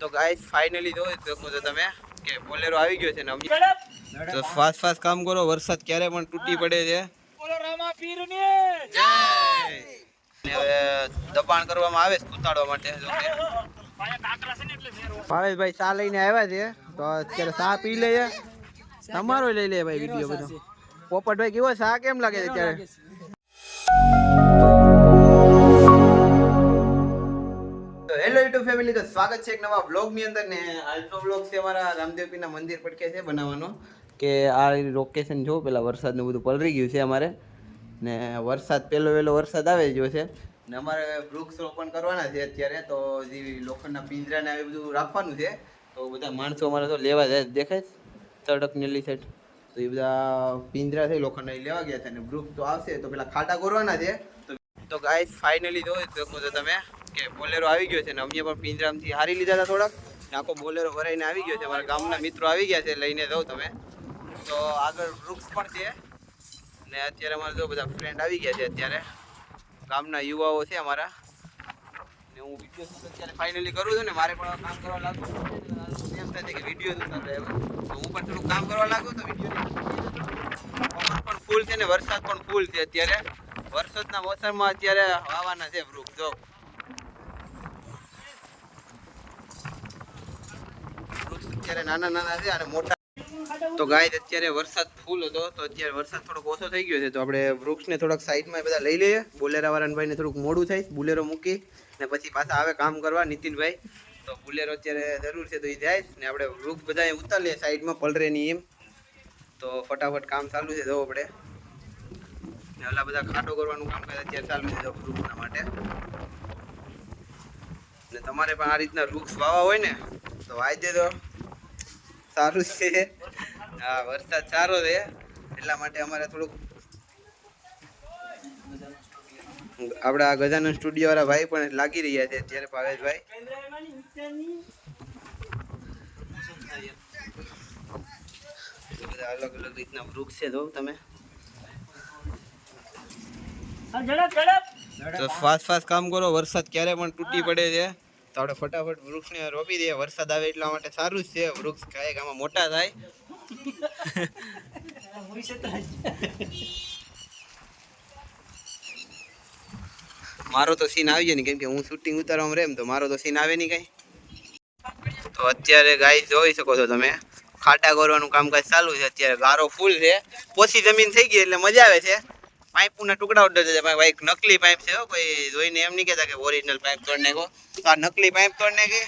તો guys finally જોઈ શકો છો તમે કે બોલેરો આવી ગયો છે ને અમને તો ફાસ્ટ ફાસ્ટ કામ કરો વરસાદ ક્યારે પણ તૂટી પડે છે! ને હવે દબાણ કરવામાં આવે છે માટે. ભાવેશભાઈ ચા લઈને આવ્યા છે તો અત્યારે ચા પી લઈએ તમારો લઈ લે ભાઈ વીડિયો બધો. પોપટભાઈ કેવો ચા કેમ લાગે છે અત્યારે? ફેમિલી તો સ્વાગત છે એક નવા વ્લોગની અંદર ને આજનો વ્લોગ છે અમારા રામદેવપીના મંદિર પડકે છે બનાવવાનો. કે આ લોકેશન જો પેલા વરસાદનું બધું પલરી ગયું છે અમારે. ને વરસાદ પહેલો વહેલો વરસાદ આવે ગયો છે. ને અમારે વૃક્ષ રોપણ કરવાના છે અત્યારે, તો જે લોખંડના પિંજરા ને એવું બધું રાખવાનું છે, તો બધા માણસો અમારે તો લેવા જાય દેખાય છે? સડક નેલી સાઈડ તો એ બધા પિંજરા છે લોખંડના લેવા ગયા છે. અને વૃક્ષ તો આવશે, તો પેલા ખાટા કરવાના છે. તો ગાય ફાઇનલી જોઈ શકો છો તમે. કે બોલેરો આવી ગયો છે ને અમને પણ પિંજરામાંથી હારી લીધા હતા થોડાક. આખો બોલેરો ભરાઈને આવી ગયો છે. મારા ગામના મિત્રો આવી ગયા છે, લઈને જાઓ તમે. તો આગળ વૃક્ષ પણ છે. ને અત્યારે અમારે જો બધા ફ્રેન્ડ આવી ગયા છે અત્યારે. ગામના યુવાઓ છે અમારા. ને હું વીડિયો અત્યારે ફાઇનલી કરું છું ને મારે પણ કામ કરવા લાગુ એમ થાય કે વીડિયો તો હું પણ થોડું કામ કરવા લાગુ તો વીડિયો પણ ફૂલ છે ને વરસાદ પણ ફૂલ છે અત્યારે. વરસાદના મોસમમાં અત્યારે વાવાના છે વૃક્ષ, જો વૃક્ષ અત્યારે નાના નાના છે અને મોટા. તો ગાય અત્યારે વરસાદ ફૂલ હતો. તો અત્યારે વરસાદ થોડોક ઓછો થઈ ગયો છે. તો આપણે વૃક્ષને થોડાક સાઈડમાં બધા લઈ લઈએ. બોલેરા વાળાને થોડુંક મોડું થાય. બુલેરો મૂકી ને પછી પાછા આવે કામ કરવા નીતિનભાઈ. તો બુલેરો અત્યારે જરૂર છે તો એ જાય. ને આપણે વૃક્ષ બધા ઉતારીએ સાઈડમાં પલરે નહીં એમ. તો ફટાફટ કામ ચાલુ છે જો આપણે. ને ઓલા બધા ખાટો કરવાનું કામ કરે અત્યારે ચાલુ છે વૃક્ષના માટે. ને તમારે પણ આ રીતના વૃક્ષ વાવા હોય ને, તો વાવી દેજો. સારું છે. હા વરસાદ સારો છે. એટલા માટે અમારે થોડુંક આપણા ગજાનંદ ગજાનન સ્ટુડિયો વાળા ભાઈ પણ લાગી રહ્યા છે. અત્યારે ભાવેશભાઈ. બધા અલગ અલગ રીતના વૃક્ષ છે જો તમે. તો ફાસ્ટ ફાસ્ટ કામ કરો. વરસાદ ક્યારે પણ તૂટી પડે છે. આપણે ફટાફટ વૃક્ષને રોપી દઈએ. વરસાદ આવે એટલા માટે સારું જ છે. વૃક્ષ કાંઈક આમાં મોટા થાય. મારો તો સીન આવી જાય ને કેમ કે હું શૂટિંગ ઉતારવામાં રેમ તો મારો તો સીન આવે નહીં કઈ. તો અત્યારે ગાય જોઈ શકો છો તમે. ખાટા કરવાનું કામકાજ ચાલુ છે. અત્યારે ગારો ફૂલ છે. પોછી જમીન થઈ ગઈ એટલે મજા આવે છે. પાઇપના ટુકડા ઉડે છે ભાઈ નકલી પાઇપ છે કોઈ જોઈને એમ નહીં કહેતા કે ઓરિજિનલ પાઇપ તોડ નાખો. તો આ નકલી પાઇપ તોડ નાખી.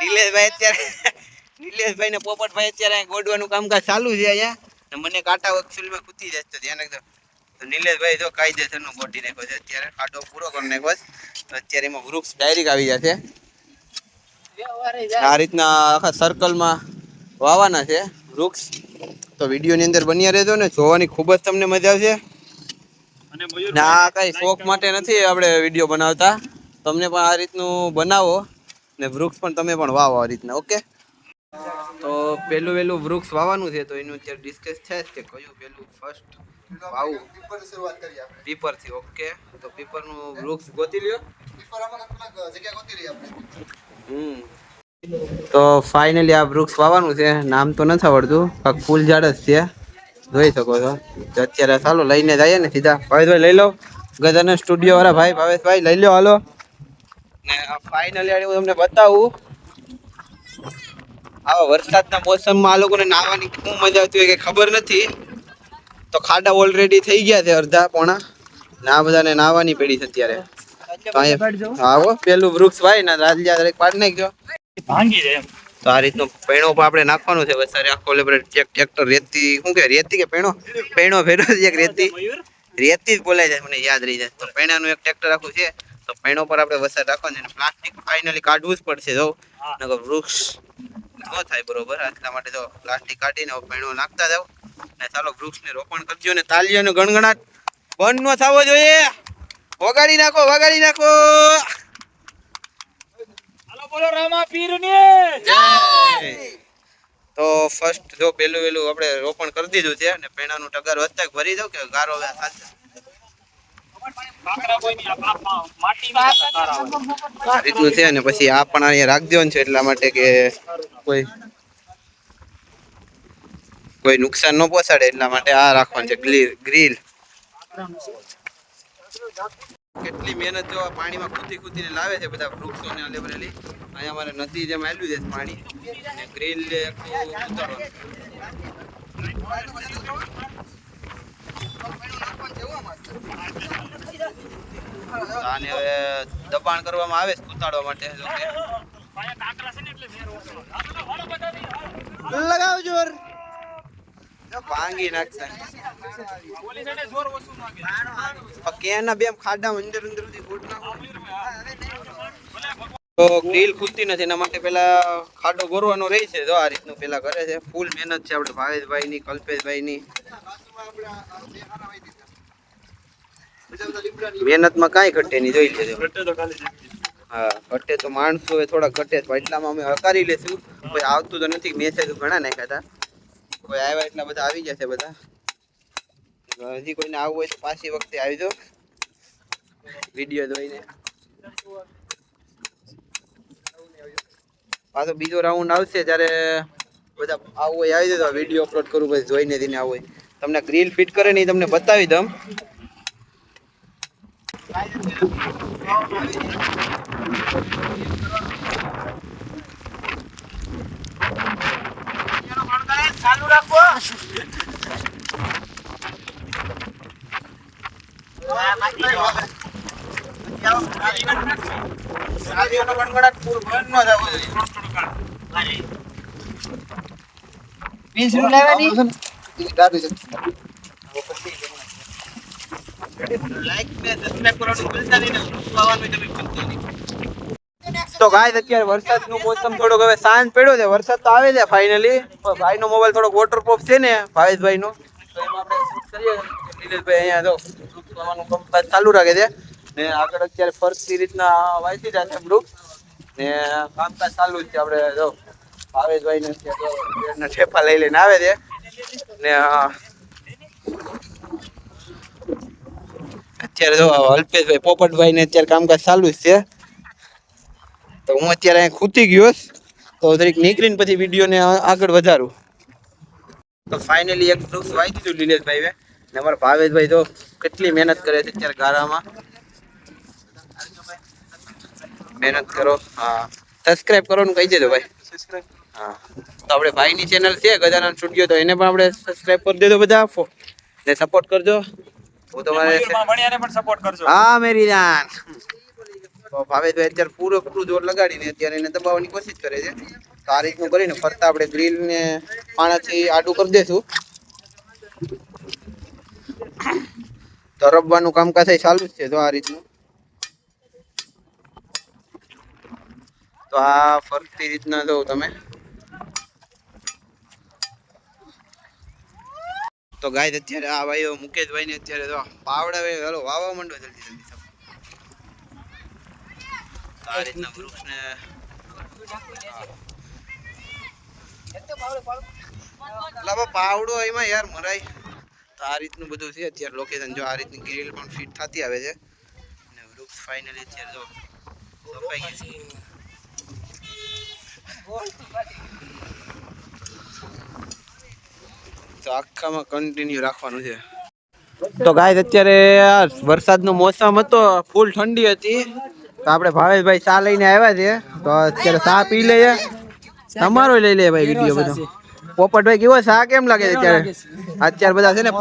નિલેશભાઈ અત્યારે નિલેશભાઈ ને પોપટભાઈ અત્યારે ગોડવાનું કામકાજ ચાલુ છે અહીંયા. મને કાંટા એકચ્યુઅલીમાં કૂતી જાય તો ધ્યાન રાખજો. તો નિલેશભાઈ જો કાયદેસરનું ગોટી નાખ્યો છે. અત્યારે ખાડો પૂરો કરી નાખ્યો છે. અત્યારે એમાં વૃક્ષ ડાયરેક્ટ આવી જશે આ રીતના આખા સર્કલમાં વાવાના છે વૃક્ષ. તો વિડીયોની અંદર બન્યા રહેજો ને. જોવાની ખૂબ જ તમને મજા આવશે. ને આ કઈ શોખ માટે નથી આપણે વીડિયો બનાવતા. તમને પણ આ રીતનું બનાવો ને વૃક્ષ પણ તમે પણ વાવો આ રીતના ઓકે? તો પેલું વેલું વૃક્ષ વાવવાનું છે તો એનું અત્યારે ડિસ્કસ છે જ કે કયું પેલું ફર્સ્ટ વાવું પીપરથી ઓકે? તો પીપરનું વૃક્ષ ગોતી લ્યો. હમ. તો ફાઇનલી આ વૃક્ષ વાવવાનું છે નામ તો નથી આવડતું ફૂલ ઝાડ જ છે. જોઈ શકો છો. તો અત્યારે ચાલો લઈને જઈએ ને સીધા. ભાવેશભાઈ લઈ લો. ગજાનન સ્ટુડિયો વાળા ભાઈ ભાવેશભાઈ લઈ લો હાલો. ને ફાઇનલી હું તમને બતાવું. આવા વરસાદના મોસમમાં આ લોકોને નાહવાની શું મજા આવતી હોય કે ખબર નથી. તો ખાડા ઓલરેડી થઈ ગયા છે અડધા પોણા. ને આ બધાને નાહવાની પડી છે અત્યારે. હો પેલું વૃક્ષ ભાઈ ને રાજલિયા દરેક પાડી નાખજો ભાંગી જાય એમ. તો આ રીતનો પૈણો પણ આપણે નાખવાનો છે. વસારે આખો લેબરે ટ્રેક્ટર રેતી શું કે રેતી કે પૈણો? પૈણો ફેરો છે એક રેતી. રેતી જ બોલાય જાય મને યાદ રહી જાય. તો પૈણાનું એક ટ્રેક્ટર આખું છે. તો પૈણો પર આપણે વસાર રાખવાનું છે પ્લાસ્ટિક ફાઇનલી કાઢવું જ પડશે જો. નકર વૃક્ષ ન થાય બરોબર? એટલા માટે જો પ્લાસ્ટિક કાઢીને પેણો નાખતા જાવ ને ચાલો વૃક્ષને રોપણ કરજો ને તાલીઓનો ગણગણાટ બંધ ન થવો જોઈએ. વગાડી નાખો વગાડી નાખો. બોલો રામા પીર ને તો ફર્સ્ટ જો પેલું પેલું આપણે રોપણ કરી દીધું છે અને પેણાનું ટગર વધતા ભરી દઉં કે ગારો વ્યા થાશે રીતનું છે અને પછી આ પણ અહીંયા રાખી દેવાનું છે એટલા માટે કે કોઈ કોઈ નુકસાન ન પહોંચાડે એટલા માટે આ રાખવાનું છે ગ્રીલ ગ્રીલ. કેટલી મહેનત જો પાણીમાં કૂદી કૂદીને લાવે છે બધા વૃક્ષોને અલેબરેલી અહીંયા અમારે નદી જેમ આવેલું છે પાણી અને ગ્રીલ આને હવે દબાણ કરવામાં આવે છે કૂતાડવા માટે જો કે અહીંયા કાંકરા છે ને એટલે મેં રોકડો. આ બધા વાળો બધા નહીં, વાળો. લગાવ જોર ભાંગી નાખશે કેના બે ખાડા અંદર અંદર સુધી ફૂટ નાખો તો ગ્રીલ ખૂલતી નથી એના માટે પેલા ખાડો ગોરવાનો રહે છે. જો આ રીતનું પેલા કરે છે. ફૂલ મહેનત છે આપણે ભાવેશભાઈ ની કલ્પેશભાઈ ની મહેનતમાં કાંઈ ઘટે નહીં જોઈ લેજો. હા ઘટે તો માણસો હવે થોડા ઘટે તો એટલામાં અમે હકારી લેશું. કોઈ આવતું તો નથી મેસેજ ઘણા નાખ્યા હતા. કોઈ આવ્યા એટલા બધા આવી જશે બધા. હજી કોઈને આવવું હોય તો પાછી વખતે આવી જાઓ વીડિયો જોઈને. પાછો બીજો રાઉન્ડ આવશે ત્યારે બધા આવું હોય, આવી જતો વીડિયો અપલોડ કરું, પછી જોઈને દઈને આવું હોય. તમને ગ્રીલ ફિટ કરે ને તમને બતાવી દઉં. ચાલુ રાખો ન ને ને. તો ગાય અત્યારે વરસાદનું મોસમ થોડોક હવે શાંત પડ્યો છે. વરસાદ તો આવે છે ફાઇનલી પણ ભાઈનો મોબાઈલ થોડોક વોટરપ્રૂફ છે ને ભાવેશભાઈનો. તો એમાં આપણે shoot કરીએ? નિલેશભાઈ અહીંયા જો વૃક્ષ કરવાનું કામકાજ ચાલુ રાખે છે. ને આગળ અત્યારે ફરતી રીતના વાંચી જાય છે વૃક્ષ ને કામકાજ ચાલુ જ છે આપણે જો. ભાવેશભાઈને અત્યારે જો બેડના ઠેપા લઈ લઈને આવે છે. ને અત્યારે જો અલ્પેશભાઈ પોપટભાઈ ને અત્યારે કામકાજ ચાલુ જ છે. તો હું અત્યારે અહીં ખૂતી ગયો તો દરેક નીકળીને પછી વિડીયોને આગળ વધારું. તો ફાઇનલી એક વૃક્ષ વાઈ દીધું લીલેશભાઈ ને અમારા ભાવેશભાઈ તો કેટલી મહેનત કરે છે અત્યારે ગારામાં. મહેનત કરો. હા. સબસ્ક્રાઈબ કરવાનું કહી દેજો ભાઈ. હા તો આપણે ભાઈની ચેનલ છે ગજાનન સ્ટુડિયો તો એને પણ આપણે સબસ્ક્રાઇબ કરી દેજો બધા. ને સપોર્ટ કરજો. હું તમારે પણ સપોર્ટ કરજો. હા મેરી જાન. તો ભાવેશભાઈ અત્યારે પૂરો પૂરું જોર લગાડીને અત્યારે એને દબાવવાની કોશિશ કરે છે. તો આ રીતનું કરીને ફરતા આપણે ગ્રીલ ને પાણાથી આડું કરી દેશું. તો રબવાનું કામકાજ ચાલુ જ છે તો આ રીતનું. તો આ ફરતી રીતના જો તમે. તો ગાય અત્યારે આ ભાઈઓ મુકેશભાઈ ને અત્યારે જો પાવડા ભાઈ, હાલો, વાવા માંડો જલ્દી જલ્દી તો આ રીતના વૃક્ષને લાબા પાવડો એમાં યાર મરાય. તો આ રીતનું બધું છે અત્યારે લોકેશન જો આ રીતની ગ્રીલ પણ ફિટ થતી આવે છે. અને વૃક્ષ ફાઇનલી અત્યારે જો કપાઈ ગયું છે તો આખામાં કન્ટિન્યુ રાખવાનું છે. તો ગાય અત્યારે વરસાદનો મોસમ હતો ફૂલ ઠંડી હતી. તો આપણે ભાવેશભાઈ ચા લઈને આવ્યા છે. તો અત્યારે ચા પી લઈએ. તમારો લઈ લે ભાઈ વીડિયો બધો. પોપટભાઈ, કેવો ચા કેમ લાગે છે અત્યારે? અત્યારે બધા છે ને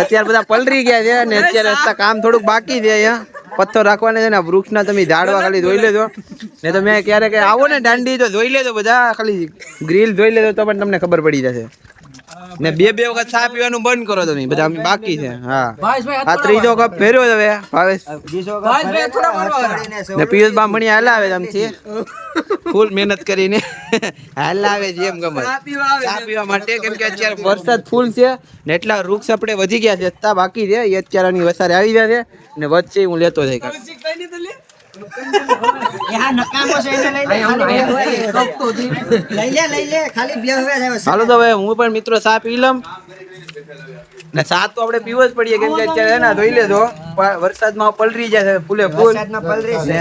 અત્યારે બધા પલરી ગયા છે ને અત્યારે અત્યારે કામ થોડુંક બાકી છે અહીંયા. પથ્થર રાખવાના છે ને વૃક્ષના તમે ઝાડવા ખાલી ધોઈ લેજો. ને તમે ક્યારેક આવો ને દાંડી, તો ધોઈ લેજો બધા. ખાલી ગ્રીલ જોઈ લેજો તો પણ તમને ખબર પડી જશે. ને બે બે વખત ચા પીવાનું બંધ કરો તમે બધા અમે બાકી છે હા. આ ત્રીજો કપ ફેર્યો હવે ભાવેશ. ને પિયુષ બામણી હલાવે છે આમથી ફૂલ મહેનત કરીને. હલાવે છે એમ ગમે ચા પીવા માટે કેમ કે અત્યારે વરસાદ ફૂલ છે ને એટલા વૃક્ષ આપણે વધી ગયા છે છતાં બાકી છે. એ અત્યારે ની વસારે આવી ગયા છે ને વચ્ચે હું લેતો જઈ કાંઈક. લઈ લે લઈ લે ખાલી બે હવે હાલો તો હવે હું પણ મિત્રો ચા પી લઉં ને સાત તો આપણે પીવો જ પડીએ કેમ કે અત્યારે છે ધોઈ લેજો વરસાદમાં પલરી જાય છે ફૂલે ફૂલ. ને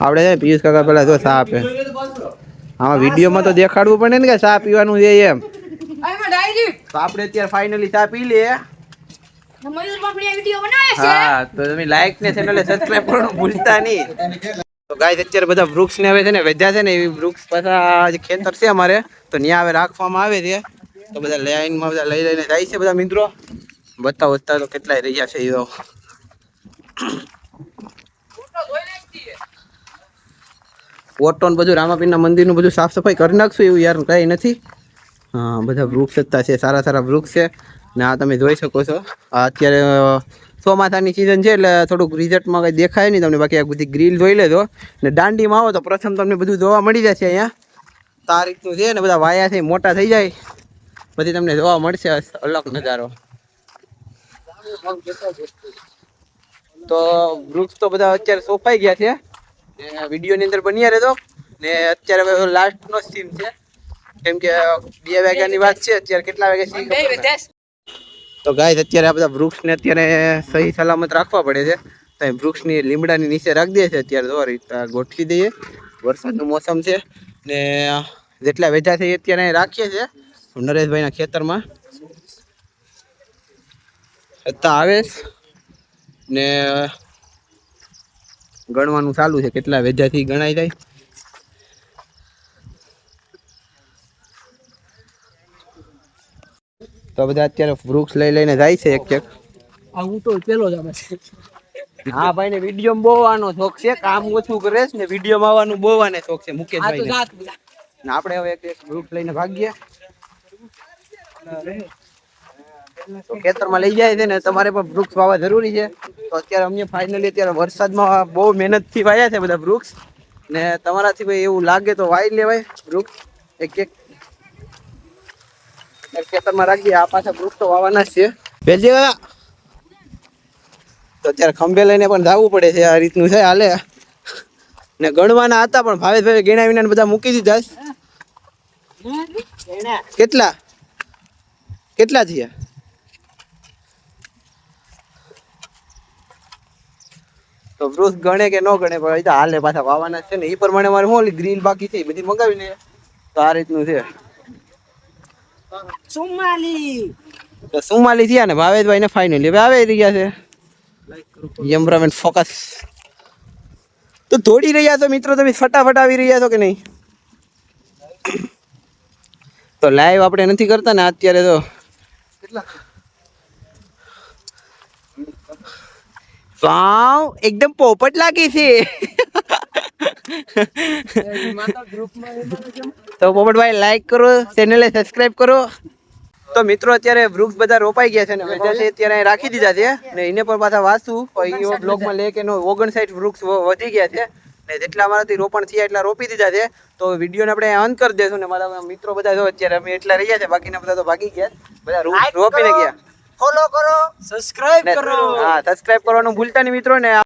આપણે છે ને પિયુષ કાકા પેલા જો ચા આપે આમાં વિડીયોમાં તો દેખાડવું પડે ને કે ચા પીવાનું છે એમ. તો આપણે અત્યારે ફાઇનલી ચા પી લઈએ. મયુર બાપડી વિડિયો બનાવે છે? હા, તો લાઈક ને ચેનલ સબસ્ક્રાઇબ કરવાનું ભૂલતા નહીં. તો ગાય અત્યારે બધા વૃક્ષ ને હવે છે ને એ વૃક્ષ ખેતર છે અમારે, તો ત્યાં હવે રાખવામાં આવે છે. બધા લાઈનમાં બધા લઈ લઈને બધા મિત્રો. બતાવો બતા તો કેટલાય રહ્યા છે એ તો ઓટો ને બધું રામાપીરના બધું સાફ સફાઈ કરી નાખશું એવું યાર કઈ નથી. હા, બધા વૃક્ષ જ છે, સારા સારા વૃક્ષ છે. ને આ તમે જોઈ શકો છો. અત્યારે ચોમાસાની સિઝન છે એટલે થોડુંક રિઝલ્ટમાં કંઈ દેખાય નહીં તમને. બાકી આ બધી ગ્રીલ જોઈ લેજો. ને દાંડીમાં આવો તો પ્રથમ તમને બધું જોવા મળી જશે અહીંયા. તો છે ને બધા વાયા છે, મોટા થઈ જાય. પછી તમને જોવા મળશે અલગ નજારો. તો વૃક્ષ તો બધા અત્યારે સોફાઈ ગયા છે. વિડીયોની અંદર બન્યા રહેતો ને અત્યારે લાસ્ટનો સીન છે. કેમ કે, બે વાગ્યાની વાત છે. અત્યારે કેટલા વાગે ખબર નથી. તો ગાય અત્યારે આ બધા વૃક્ષને અત્યારે સહી સલામત રાખવા પડે છે. તો વૃક્ષની લીમડાની નીચે રાખી દે છે. અત્યારે આ ગોઠવી દઈએ. વરસાદનું મોસમ છે ને જેટલા વેજા છે અત્યારે રાખીએ છીએ. નરેશભાઈના ખેતરમાં છતાં આવે ને ગણવાનું ચાલુ છે. કેટલા વેજાથી ગણાય જાય તો બધા અત્યારે વૃક્ષ લઈ લઈને જાય છે એક એક. હું તો પેલો જ આવે હા ભાઈ ને વીડિયો બહુ આનો શોખ છે. કામ ઓછું કરે છે ને વીડિયો માં આવવાનું બહુ આને શોખ છે મુકેશભાઈ ને આપણે હવે એક એક વૃક્ષ લઈને ભાગીએ. તો ખેતરમાં લઈ જાય છે ને તમારે પણ વૃક્ષ વાવવા જરૂરી છે. તો અત્યારે અમને ફાઇનલી અત્યારે વરસાદમાં બહુ મહેનતથી વાયા છે બધા વૃક્ષ. ને તમારાથી ભાઈ એવું લાગે તો વાઈ લેવાય વૃક્ષ. એક એક ખેતરમાં રાખીએ આ પાછા વૃક્ષ તો છે. બેલજી તો અત્યારે ખંભે લઈને પણ જવું પડે છે આ રીતનું છે હાલે. ને ગણવાના હતા પણ ભાવેશભાઈ ગણ્યા વિના બધા મૂકી દીધા કેટલા? કેટલા થયા? તો વૃક્ષ ગણે કે ન ગણે પણ એ તો હાલે પાછા વાવાના છે ને. એ પ્રમાણે મારે શું ગ્રીલ બાકી છે એ બધી મંગાવી લે તો આ રીતનું છે. સુમાલી તો સુમાલી થયા ને, ભાવેશભાઈ ને ફાઇનલી હવે આવી રહ્યા છે. યમરામેન ફોકસ તો દોડી રહ્યા છો મિત્રો, તમે ફટાફટ આવી રહ્યા છો કે નહીં? તો લાઈવ આપણે નથી કરતા ને, અત્યારે તો. વાવ, એકદમ પોપટ લાગી છે. તો પોપટભાઈ લાઈક કરો ચેનલને સબસ્ક્રાઈબ કરો. તો મિત્રો અત્યારે વૃક્ષ બધા રોપાઈ ગયા છે ને વેચા છે અત્યારે રાખી દીધા છે ને એને પણ પાછા વાંચું એ બ્લોગમાં લે કે નો ઓગણસાઠ વૃક્ષ વધી ગયા છે ને જેટલા અમારાથી રોપણ થયા એટલા રોપી દીધા છે. તો વિડીયોને આપણે અંત કરી દેશું ને મારા મિત્રો બધા જો અત્યારે અમે એટલા રહ્યા છે બાકીના બધા તો ભાગી ગયા. બધા વૃક્ષ રોપીને ગયા. ફોલો કરો સબસ્ક્રાઇબ કરો. હા સબસ્ક્રાઇબ કરવાનું ભૂલતા નહીં મિત્રો ને